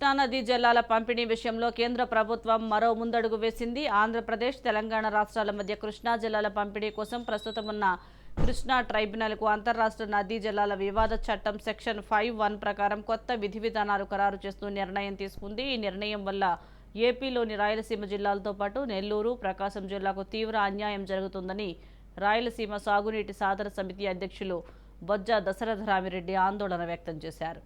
కృష్ణానదీ జలాల పంపిణీ విషయంలో కేంద్ర ప్రభుత్వం మరో ముందడుగు వేసింది. ఆంధ్రప్రదేశ్ తెలంగాణ రాష్ట్రాల మధ్య కృష్ణా జలాల పంపిణీ కోసం ప్రస్తుతం ఉన్న కృష్ణా ట్రైబ్యునల్కు అంతర్రాష్ట్ర నదీ జలాల వివాద చట్టం సెక్షన్ ఫైవ్ వన్ ప్రకారం కొత్త విధి విధానాలు ఖరారు చేస్తూ నిర్ణయం తీసుకుంది. ఈ నిర్ణయం వల్ల ఏపీలోని రాయలసీమ జిల్లాలతో పాటు నెల్లూరు ప్రకాశం జిల్లాకు తీవ్ర అన్యాయం జరుగుతుందని రాయలసీమ సాగునీటి సాధన సమితి అధ్యక్షులు బొజ్జ దశరథరామిరెడ్డి ఆందోళన వ్యక్తం చేశారు.